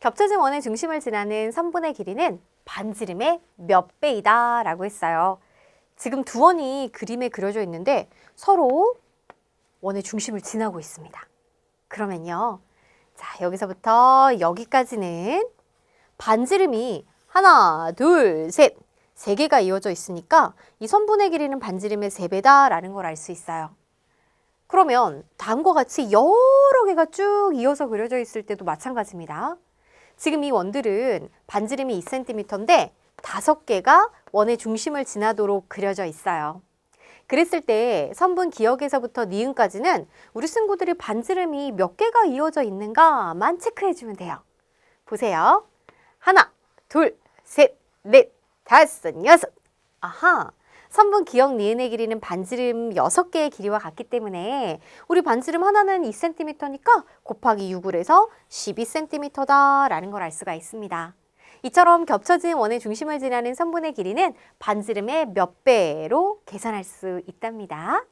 겹쳐진 원의 중심을 지나는 선분의 길이는 반지름의 몇 배이다 라고 했어요. 지금 두 원이 그림에 그려져 있는데 서로 원의 중심을 지나고 있습니다. 그러면요. 자, 여기서부터 여기까지는 반지름이 하나, 둘, 셋, 세 개가 이어져 있으니까 이 선분의 길이는 반지름의 세 배다라는 걸 알 수 있어요. 그러면 다음과 같이 여러 개가 쭉 이어서 그려져 있을 때도 마찬가지입니다. 지금 이 원들은 반지름이 2cm인데 다섯 개가 원의 중심을 지나도록 그려져 있어요. 그랬을 때 선분 기역에서부터 니은까지는 우리 친구들이 반지름이 몇 개가 이어져 있는가만 체크해 주면 돼요. 보세요. 하나, 둘, 셋, 넷, 다섯, 여섯. 아하. 선분 기역 니은의 길이는 반지름 6개의 길이와 같기 때문에 우리 반지름 하나는 2cm니까 곱하기 6을 해서 12cm다라는 걸 알 수가 있습니다. 이처럼 겹쳐진 원의 중심을 지나는 선분의 길이는 반지름의 몇 배로 계산할 수 있답니다.